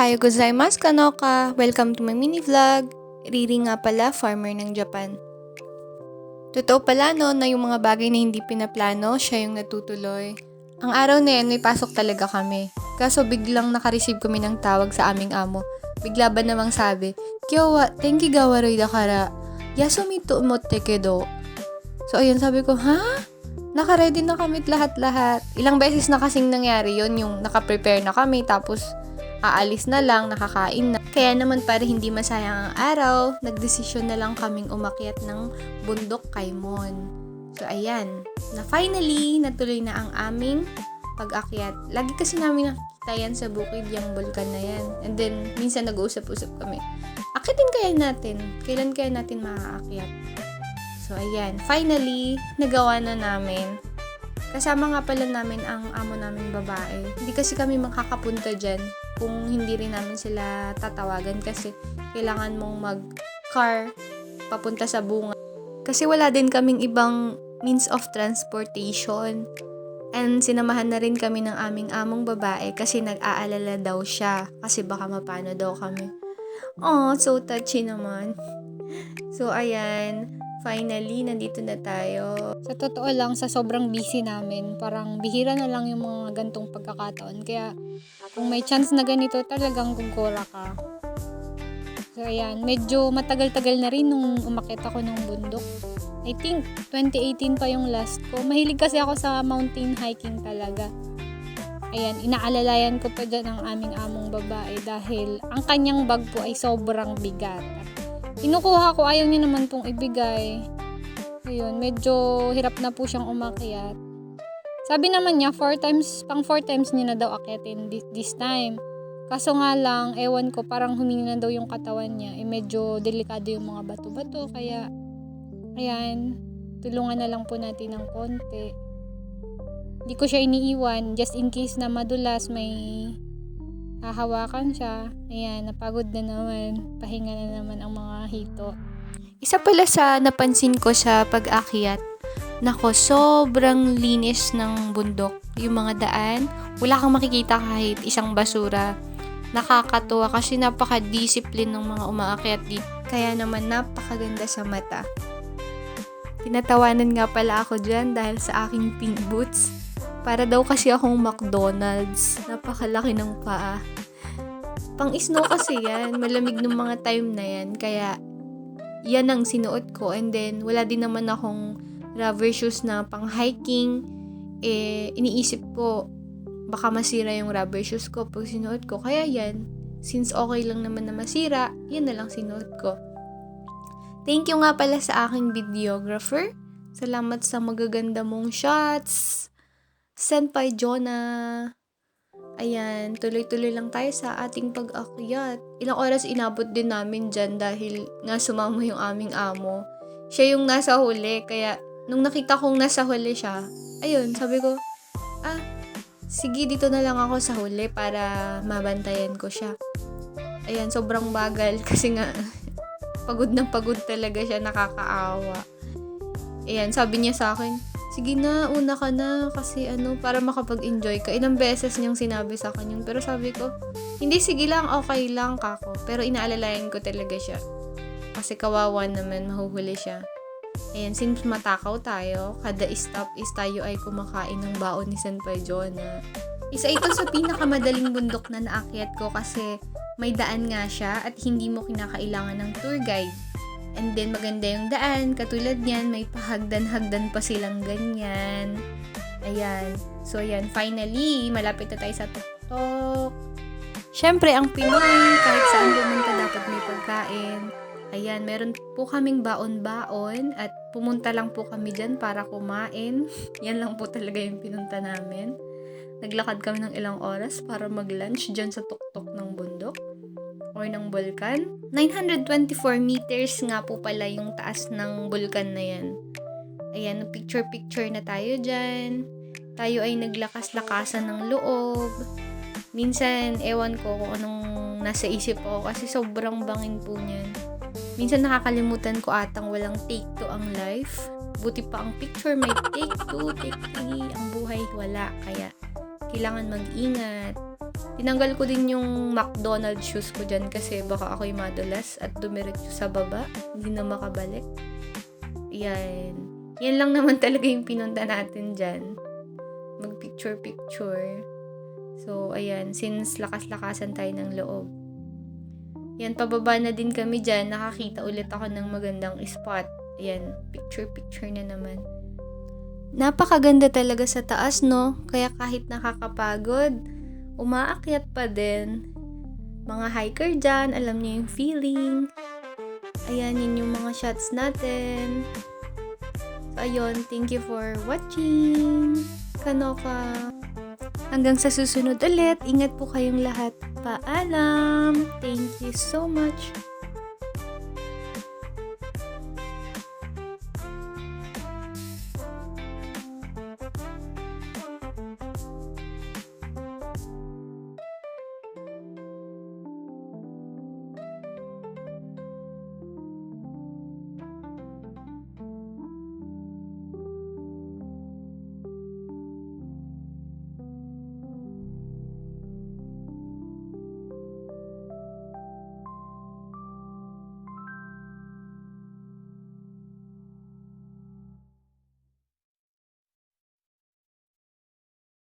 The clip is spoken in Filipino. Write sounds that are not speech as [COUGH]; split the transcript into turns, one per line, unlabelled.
Ohayo gozaimasu kanoka! Welcome to my mini vlog. Riri nga pala, farmer ng Japan. Totoo pala no, na yung mga bagay na hindi pinaplano, siya yung natutuloy. Ang araw na yan, may pasok talaga kami. Kaso biglang nakareceive kami ng tawag sa aming amo. Bigla ba namang sabi, Kyo wa, tenki ga warui dakara, yasumi to umotte kedo. So ayun, sabi ko, ha? Naka-ready na kami lahat-lahat. Ilang beses na kasing nangyari yon yung naka-prepare na kami, tapos aalis na lang, nakakain na. Kaya naman para hindi masayang ang araw, nagdesisyon na lang kaming umakyat ng bundok kay Mon. So ayan, na finally, natuloy na ang aming pag-akyat. Lagi kasi namin nakikita yan sa bukid, yung bulkan na yan. And then, minsan nag-uusap-usap kami. Akitin kaya natin? Kailan kaya natin makaakyat? So ayan, finally, nagawa na namin. Kasama nga pala namin ang amo namin babae. Hindi kasi kami makakapunta dyan kung hindi rin namin sila tatawagan kasi kailangan mong mag-car papunta sa bunga. Kasi wala din kaming ibang means of transportation. And sinamahan na rin kami ng aming among babae kasi nag-aalala daw siya kasi baka mapano daw kami. Oh, so touchy naman. So, ayan. Finally, nandito na tayo. Sa totoo lang, sa sobrang busy namin, parang bihira na lang yung mga gantong pagkakataon. Kaya, kung may chance na ganito, talagang gugura ka. So, ayan. Medyo matagal-tagal na rin nung umakit ako ng bundok. I think, 2018 pa yung last ko. Mahilig kasi ako sa mountain hiking talaga. Ayan, inaalalayan ko pa dyan ang aming among babae dahil ang kanyang bag po ay sobrang bigat. Inukuha ko, ayaw niya naman pong ibigay. Ayun, medyo hirap na po siyang umakyat. Sabi naman niya, four times, pang four times niya na daw this, this time. Kaso nga lang, ewan ko, parang humingi na daw yung katawan niya. Eh, medyo delikado yung mga bato-bato. Kaya, ayan, tulungan na lang po natin ng konti. Hindi ko siya iniiwan, just in case na madulas, may hahawakan siya. Ayan, napagod na naman. Pahinga na naman ang mga hito. Isa pala sa napansin ko sa pag-akyat, nako, sobrang linis ng bundok. Yung mga daan, wala kang makikita kahit isang basura. Nakakatuwa kasi napaka-discipline ng mga umaakyat dito. Kaya naman napakaganda sa mata. Tinatawanan nga pala ako dyan dahil sa aking pink boots. Para daw kasi akong McDonald's. Napakalaki ng paa. Pang snow kasi yan. Malamig ng mga time na yan. Kaya, yan ang sinuot ko. And then, wala din naman akong rubber shoes na pang hiking. Eh, iniisip ko, baka masira yung rubber shoes ko pag sinuot ko. Kaya yan, since okay lang naman na masira, yan na lang sinuot ko. Thank you nga pala sa aking videographer. Salamat sa magaganda mong shots. Senpai Jonah. Ayan, tuloy-tuloy lang tayo sa ating pag-akyat. Ilang oras inabot din namin dyan dahil nga sumama yung aming amo. Siya yung nasa huli, kaya nung nakita kong nasa huli siya, ayun, sabi ko, ah, sige dito na lang ako sa huli para mabantayan ko siya. Ayan, sobrang bagal [LAUGHS] kasi nga pagod na pagod talaga siya, nakakaawa. Ayan, sabi niya sa akin, sige na, una ka na kasi ano, para makapag-enjoy ka. Ilang beses niyang sinabi sa akin yun. Pero sabi ko, hindi, sige lang, okay lang kako. Pero inaalalayan ko talaga siya. Kasi kawawa naman, mahuhuli siya. Ayan, since matakaw tayo, kada stop is tayo ay kumakain ng baon ni Senpai Jonah. Isa ito sa pinakamadaling bundok na naakyat ko kasi may daan nga siya at hindi mo kinakailangan ng tour guide. And then maganda yung daan, katulad niyan, may pahagdan-hagdan pa silang ganyan. Ayan. So ayan, finally, malapit na tayo sa tuktok. Siyempre, ang Pinoy, kahit saan pumunta dapat may pagkain. Ayan, meron po kaming baon-baon at pumunta lang po kami dyan para kumain. [LAUGHS] Yan lang po talaga yung pinunta namin. Naglakad kami ng ilang oras para mag-lunch dyan sa tuktok ng bundok or ng bulkan. 924 meters nga po pala yung taas ng bulkan na yan. Ayan, picture-picture na tayo dyan. Tayo ay naglakas-lakasan ng loob. Minsan, ewan ko kung anong nasa isip ko kasi sobrang bangin po niyan. Minsan nakakalimutan ko atang walang take to ang life. Buti pa ang picture may take two, take three. Ang buhay wala. Kaya, kailangan mag-ingat. Tinanggal ko din yung McDonald's shoes ko dyan kasi baka ako'y madulas at dumiretso sa baba. Hindi na makabalik. Yan. Yan lang naman [LAUGHS] talaga yung pinunta natin dyan. Mag-picture-picture. So, ayan. Since lakas-lakasan tayo ng loob. Yan, pababa na din kami dyan. Nakakita ulit ako ng magandang spot. Ayan, picture-picture na naman. Napakaganda talaga sa taas, no? Kaya kahit nakakapagod, umaakyat pa din. Mga hiker dyan, alam niyo yung feeling. Ayan, yun yung mga shots natin. So, ayun, thank you for watching. Kanoka. Hanggang sa susunod ulit, ingat po kayong lahat. Paalam! Thank you so much.